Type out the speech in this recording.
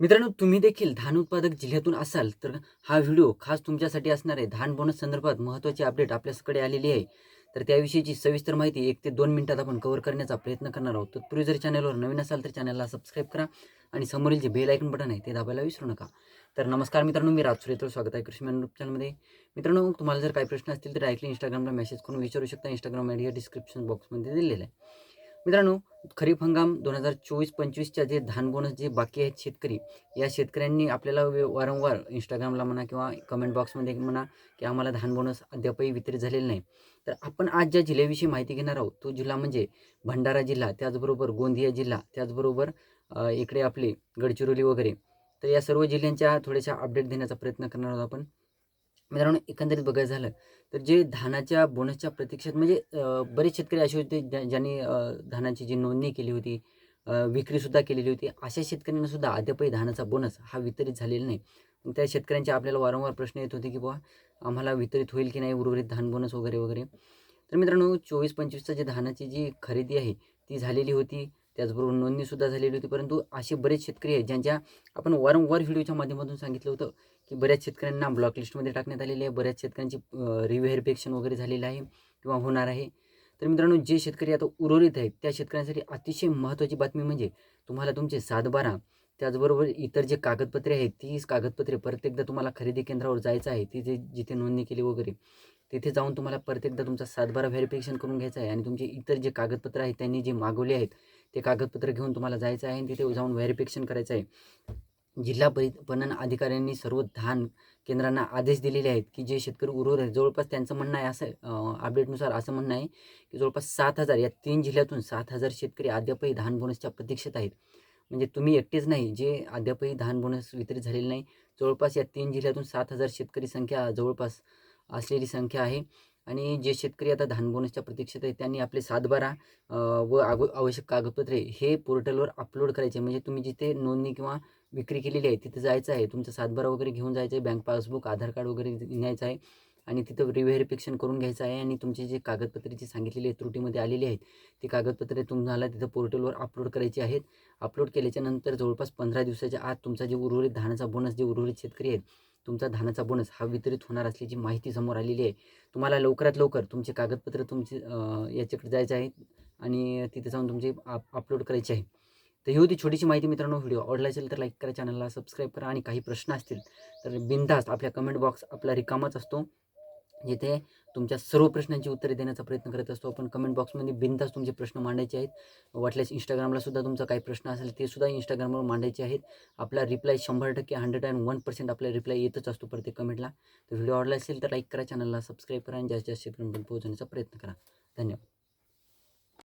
मित्रांनो तुम्ही देखील धान उत्पादक जिल्ह्यातून असाल तर हा व्हिडिओ खास तुमच्यासाठी असणार आहे. धान बोनस संदर्भात महत्त्वाची अपडेट आपल्याकडे आलेली आहे. तर त्याविषयीची सविस्तर माहिती एक ते दोन मिनिटात आपण कव्हर करण्याचा प्रयत्न करणार आहोत. तत्पूर्वी जर चॅनलवर नवीन असाल तर चॅनलला सबस्क्राईब करा आणि समोरील जे बेल आयकन बटन आहे ते दाबायला विसरू नका. तर नमस्कार मित्रांनो मी राज सुरेत्र स्वागत आहे कृषी मॅन चॅनलमध्ये मित्रांनो तुम्हाला जर काही प्रश्न असतील तर डायरेक्टली इंस्टाग्रामला मेसेज करून विचारू शकता. इंस्टाग्राम आयडिया डिस्क्रिप्शन बॉक्समध्ये दिलेलं आहे. मित्रांनो खरीप हंगाम दोन हजार चोवीस पंचवीसच्या जे धान बोनस जे बाकी आहेत शेतकरी या शेतकऱ्यांनी आपल्याला वारंवार इंस्टाग्रामला म्हणा किंवा कमेंट बॉक्समध्ये म्हणा की आम्हाला धान बोनस अद्यापही वितरित झालेला नाही. तर आपण आज ज्या जिल्ह्याविषयी माहिती घेणार आहोत तो जिल्हा म्हणजे भंडारा जिल्हा त्याचबरोबर गोंदिया जिल्हा त्याचबरोबर इकडे आपले गडचिरोली वगैरे. तर या सर्व जिल्ह्यांच्या थोड्याशा अपडेट देण्याचा प्रयत्न करणार आहोत आपण. मित्रांनो एकंदरीत बघायचं झालं तर जे धानाच्या बोनसच्या प्रतीक्षेत म्हणजे बरेच शेतकरी असे होते ज्या ज्यांनी धानाची जी नोंदणी केली होती विक्रीसुद्धा केलेली होती. अशा शेतकऱ्यांना सुद्धा अद्यापही धानाचा बोनस हा वितरित झालेला नाही. त्या शेतकऱ्यांचे आपल्याला वारंवार प्रश्न येत होते की बुवा आम्हाला वितरित होईल की नाही? उर्वरित धान बोनस वगैरे वगैरे? तर मित्रांनो चोवीस पंचवीसचा जे धानाची जी खरेदी आहे ती झालेली होती. त्याचबरोबर नोंदणीसुद्धा झालेली होती. परंतु असे बरेच शेतकरी आहेत ज्यांच्या आपण वारंवार व्हिडिओच्या माध्यमातून सांगितलं होतं की बऱ्याच शेतकऱ्यांना ब्लॉक लिस्टमध्ये टाकण्यात आलेले आहे. बऱ्याच शेतकऱ्यांची रिव्हेरिफिकेशन वगैरे झालेलं आहे किंवा होणार आहे. तर मित्रांनो जे शेतकरी आता उर्वरित आहेत त्या शेतकऱ्यांसाठी अतिशय महत्त्वाची बातमी म्हणजे तुम्हाला तुमचे सातबारा त्याचबरोबर इतर जे कागदपत्रे आहेत तीच कागदपत्रे परत एकदा तुम्हाला खरेदी केंद्रावर जायचं आहे तिथे जिथे नोंदणी केली वगैरे तिथे जाऊन तुम्हाला परत एकदा तुमचा सातबारा व्हेरिफिकेशन करून घ्यायचा आहे आणि तुमचे इतर जे कागदपत्र आहेत त्यांनी जे मागवले आहेत ते कागदपत्र घेऊन तुम्हाला जायचं आहे आणि तिथे जाऊन व्हेरिफिकेशन करायचं आहे. जिल्हा परि पणन अधिकाऱ्यांनी सर्व धान केंद्रांना आदेश दिलेले आहेत की जे शेतकरी उर्वर आहेत. जवळपास त्यांचं म्हणणं आहे असं अपडेटनुसार असं म्हणणं आहे की जवळपास सात हजार या तीन जिल्ह्यातून सात हजार शेतकरी अद्यापही धान बोनसच्या प्रतीक्षेत आहेत. म्हणजे तुम्ही एकटेच नाही जे अद्यापही धान बोनस वितरित झालेले नाही जवळपास या तीन जिल्ह्यातून सात हजार शेतकरी संख्या जवळपास असलेली संख्या आहे. आणि जे शेतकरी आता धान बोनसच्या प्रतीक्षेत आहेत त्यांनी आपले सातबारा व आगो आवश्यक कागदपत्रे हे पोर्टलवर अपलोड करायचे. म्हणजे तुम्ही जिथे नोंदणी किंवा विक्री केलेली आहे तिथे जायचं आहे. तुमचा सातबारा वगैरे घेऊन जायचं आहे. बँक पासबुक आधार कार्ड वगैरे न्यायचं आहे. आणि तिथं रिव्हेरिफिकेशन करून घ्यायचं आहे. आणि तुमची जे कागदपत्रे जी सांगितलेली आहेत त्रुटीमध्ये आलेली आहेत ती कागदपत्रे तुम्हाला तिथं पोर्टलवर अपलोड करायची आहेत. अपलोड केल्याच्यानंतर जवळपास पंधरा दिवसाच्या आत तुमचा जे उर्वरित धानाचा बोनस जे उर्वरित शेतकरी आहेत तुमचा धानाचा बोनस हा वितरित होणार असल्याची माहिती समोर आलेली आहे. तुम्हाला लवकरात लवकर तुमचे कागदपत्र तुमचे याच्याकडे जायचे आहे आणि तिथे जाऊन तुमचे आप अपलोड करायचे आहे. तर ही होती छोटीशी माहिती मित्रांनो. व्हिडिओ आवडला असेल तर लाईक करा चॅनलला सबस्क्राईब करा आणि काही प्रश्न असतील तर बिनधास्त आपल्या कमेंट बॉक्स आपला रिकामाच असतो. जिथे तुमच्या सर्व प्रश्नांची उत्तरे देण्याचा प्रयत्न करत असतो. आपण कमेंट बॉक्समध्ये बिनधास्त तुमचे प्रश्न मांडायचे आहेत. वाटल्यास इंस्टाग्रामला सुद्धा तुमचा काही प्रश्न असेल ते सुद्धा इंस्टाग्रामवर मांडायचे आहेत. आपला रिप्लाय शंभर टक्के हंड्रेड अँड वन पर्सेंट आपला रिप्लाय येतच असतो प्रत्येक कमेंटला तर व्हिडिओ आवडला असेल तर लाईक करा चॅनलला सबस्क्राईब करा आणि जास्तीत जास्त शेतकऱ्यांपर्यंत पोहोचवण्याचा प्रयत्न करा. धन्यवाद.